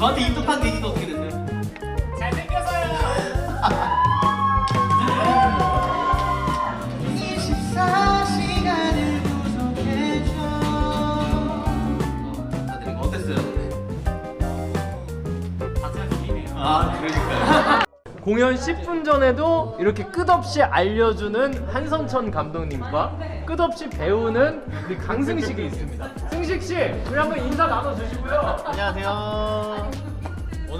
저한테 입덕한 계기가 어떻게 됐어요? 다들 어땠어요? 아 그러니까요. 공연 10분 전에도 이렇게 끝없이 알려주는 한성천 감독님과 끝없이 배우는 우리 강승식이 있습니다. 승식 씨, 우리 한번 인사 나눠주시고요. 안녕하세요.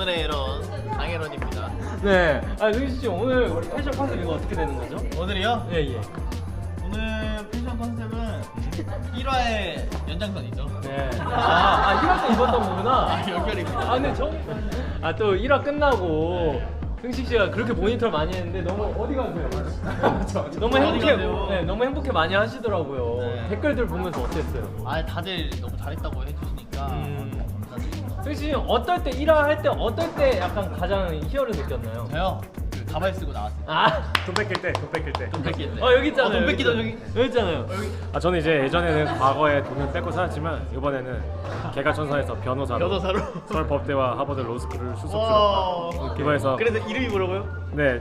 오늘의 에런 강혜론입니다. 네, 아 승식 씨 오늘 패션 컨셉 이거 어떻게 되는 거죠? 오늘이요? 예 예. 오늘 패션 컨셉은 1화의 연장선이죠. 네. 아, 아 1화 때 입었던 거구나. 아, 연결입니다. 아 근데 저, 아또 1화 끝나고 승식 씨가 그렇게 모니터를 많이 했는데 너무 어디 가세요? 너무 행복해? 네, 너무 행복해 많이 하시더라고요. 네. 댓글들 보면서 어땠어요? 아 다들 너무 잘했다고 해주시니까 음. 감사드립니다. 승식 씨 어떨 때 1화 할 때 어떨 때 약간 가장 희열을 느꼈나요? 저요 그 가발 쓰고 나왔어요. 아, 돈 뺏길 때, 돈 뺏길 때. 돈 뺏기는데. 어 여기 있잖아요. 어, 돈 뺏기다 저기. 여기 있잖아요. 아 저는 이제 예전에는 과거에 돈을 뺏고 살았지만 이번에는 개가천선에서 변호사로, 변호사로. 서울 법대와 하버드 로스쿨을 수석으로 와. 이번에서 그래서 이름이 뭐라고요? 네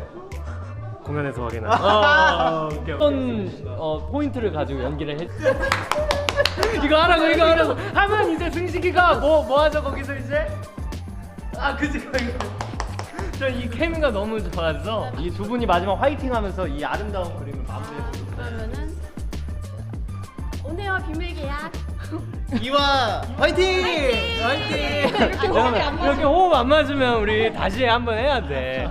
공연에서 확인한 어, 어떤 어, 포인트를 가지고 연기를 했. 이거 하라고 이거 하라고 하면 이제 승식이가 뭐 뭐 하죠 거기서 이제 아 그지 이거 저이 케미가 너무 좋아서 이 두 분이 마지막 화이팅하면서 이 아름다운 그림을 마무리해 보도록 그러면은 오네와 비밀 계약. 이화 화이팅! 화이팅! 잠깐만 이렇게 호흡 안 맞으면 우리 다시 한번 해야 돼.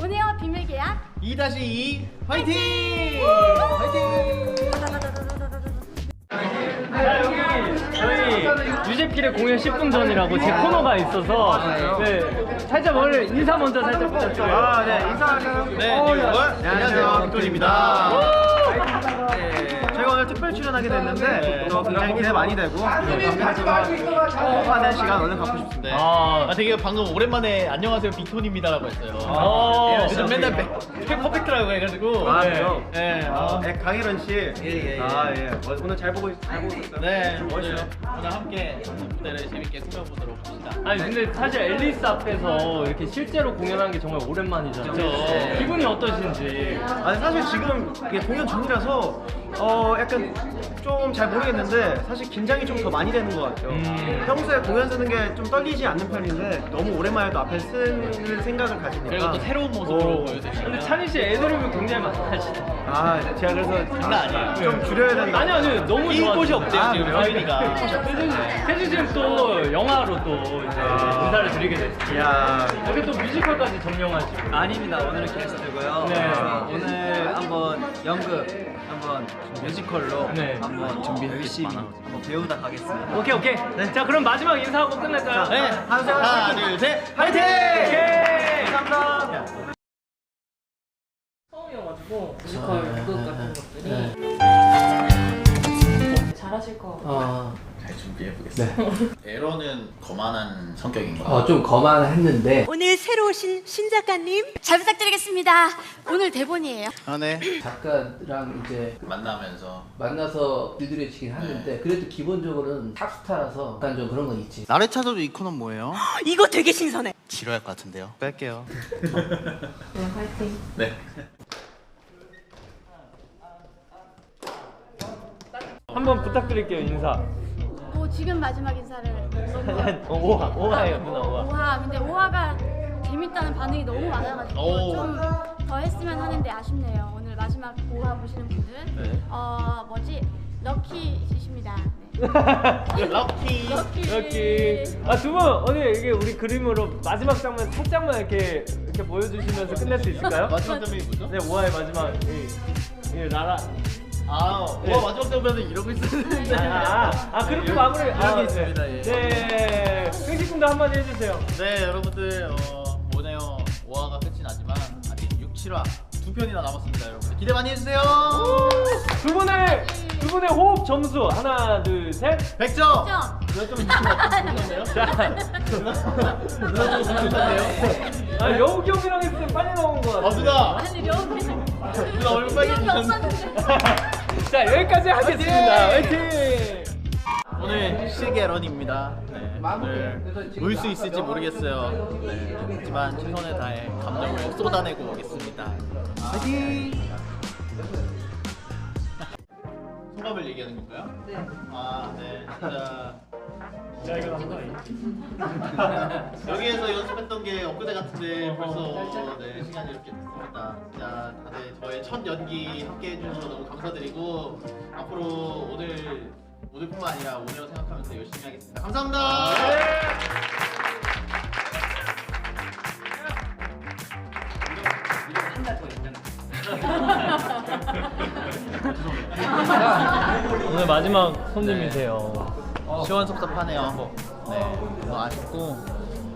오네와 비밀 계약. 2-2 화이팅! 자, 여기 저희 유재필의 공연 10분 전이라고 제 코너가 있어서 네 살짝 오늘 인사 먼저 살짝 부탁드려요. 아, 네, 인사하세요. 네, 안녕하세요. 빅톤입니다. 네, 저희가 오늘 특별 출연하게 됐는데 네. 또 굉장히 기대 많이 되고 호흡하는 시간 오늘 갖고 싶습니다. 네. 아. 아, 되게 방금 오랜만에 안녕하세요 빅톤입니다라고 했어요. 어. 요즘 맨날 백- 백 퍼펙트라고 해가지고. 아, 네. 그래요? 네. 아, 네, 강일원 씨. 예, 예. 아, 예. 어, 오늘 잘 보고 잘 보고 있었어요. 네, 멋있어요. 오늘 함께 무대를 재밌게 꾸며보도록 합시다. 아니 근데 사실 앨리스 앞에서 이렇게 실제로 공연한 게 정말 오랜만이잖아요. 그쵸. 기분이 어떠신지. 아니 사실 지금 이게 공연 중이라서 어 약간 좀 잘 모르겠는데 사실 긴장이 좀 더 많이 되는 것 같아요. 음. 평소에 공연 쓰는 게 좀 떨리지 않는 편인데 너무 오랜만에 또 앞에 쓰는 생각을 가지니까. 그리고 또 새로운 모습으로 오. 보여주시면. 근데 찬희 씨 애드립을 굉장히 많이 하시죠. 아 제가 그래서 장난 아니에요. 좀 줄여야 된다. 아니 아니 너무 낀 좋아. 곳이 없대요, 아, 지금 그래요? 서윤이가. 태준 씨는 또 영화로 또 이제 아. 인사를 드리게 됐어요. 야. 여기 또 뮤지컬까지 점령하시고. 아닙니다. 오늘은 게스트고요. 네. 오늘 한번 연극 한번 뮤지컬로 네. 한번 준비 열심히 한번 배우다 가겠습니다. 오케이 오케이. 자 그럼 마지막 인사하고 끝낼까요? 네, 하나, 둘, 셋, 화이팅! 오케이. 감사합니다. 처음이어가지고 뮤지컬 극 같은 것들이 잘하실 거 아, 잘 준비해 보겠습니다. 에러는 거만한 성격인 것 어, 좀 거만했는데 오늘 새로 오신 신 작가님 잘 부탁드리겠습니다. 오늘 대본이에요. 아, 네. 작가랑 이제 만나면서 만나서 일들여지긴 하는데 그래도 기본적으로는 탑스타라서 약간 좀 그런 건 있지 나래 차도 이 코너 뭐예요? 이거 되게 신선해 지루할 것 같은데요. 뺄게요. 네 화이팅 네. 한번 부탁드릴게요 인사. 뭐 지금 마지막 인사를 어, 오하 오하예요 누나 오하. 오화 근데 오화가 재밌다는 반응이 너무 많아가지고 오. 좀 더 했으면 하는데 아쉽네요. 오늘 마지막 오화 보시는 분들 네. 어 뭐지 럭키이십니다. 네. 럭키. 럭키. 이렇게 아두 분 오늘 이게 우리 그림으로 마지막 장면 살짝만 이렇게 이렇게 보여주시면서 끝낼 수 있을까요? 마지막 장면이 뭐죠? 네 오하의 마지막 이, 이 나라 아, 네. 와 마지막 장면은 이러고 있었는데. 아, 아, 아 그렇게 마무리 이렇게 아, 있습니다. 네. 예. 네 승식군도 한마디 해주세요. 네, 여러분들 어, 오네요. 5화가 끝이 나지만 아직 6, 7화 두 편이나 남았습니다, 여러분. 기대 많이 해주세요. 두 분의 두 분의 호흡 점수 하나 둘 셋. 100점. 점. 누가 좀? 자, 누가 좀? 아 여우 형이랑 했을 때 빨리 나온 것 같아. 어, 누나. 아니 명 누나 얼굴 빨개지셨는데. 자 여기까지 하겠습니다. 화이팅. 오늘 실게 런입니다. 네. 오늘 울수 있을지 모르겠어요. 네, 하지만 최선을 다해 감정을 쏟아내고 오겠습니다. 화이팅! 소감을 얘기하는 건가요? 네. 아, 네. 자 이거 한다. 여기에서 연습했던 게 엊그제 같은데 벌써 네, 시간이 이렇게 됐습니다. 진짜 다들 저의 첫 연기 함께 해주셔서 너무 감사드리고 앞으로 오늘 오늘뿐만 아니라 오늘을 생각하면서 열심히 하겠습니다. 감사합니다. 오늘 마지막 손님이세요. 시원섭섭하네요. 네, 너무 아쉽고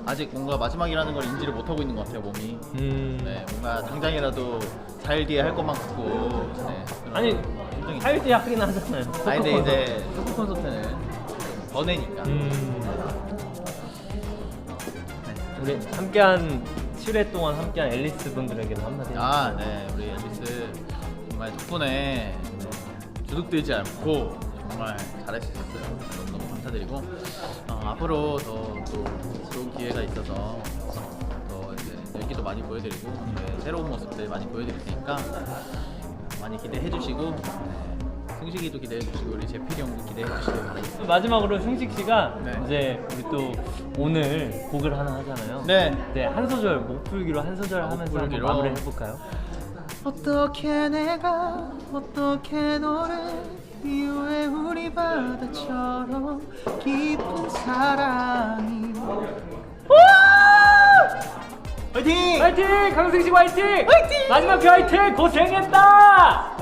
아직 뭔가 마지막이라는 걸 인지를 못하고 있는 것 같아요 몸이. 음. 네, 뭔가 당장이라도 4일 뒤에 할 것만 같고. 네, 그런 아니 걱정이 할때 하긴 하잖아요. 아니 근데 이제 토크 콘서트는 번외니까. 음. 우리 함께한 7회 동안 함께한 앨리스 분들에게도 한마디. 아, 네, 우리 앨리스 정말 덕분에 네, 주눅들지 않고 정말 잘할 수 있었어요. 너무 너무 감사드리고 어, 앞으로 더 또 좋은 기회가 있어서 더 이제 연기도 많이 보여드리고 저의 새로운 모습들 많이 보여드릴 테니까 많이 기대해 주시고 네, 승식이도 기대해 주시고 우리 재필이 형도 기대해 주시길 바라겠습니다. 마지막으로 승식 씨가 네. 이제 우리 또 오늘 곡을 하나 하잖아요. 네. 네, 한 소절 목 풀기로 한 소절 하면서 한번 풀기로. 마무리 해볼까요? 어떻게 내가 어떻게 너를 이후에 우리 바다처럼 깊은 사랑이 화이팅! 화이팅! 강승식 화이팅! 화이팅! 마지막 그 화이팅! 고생했다!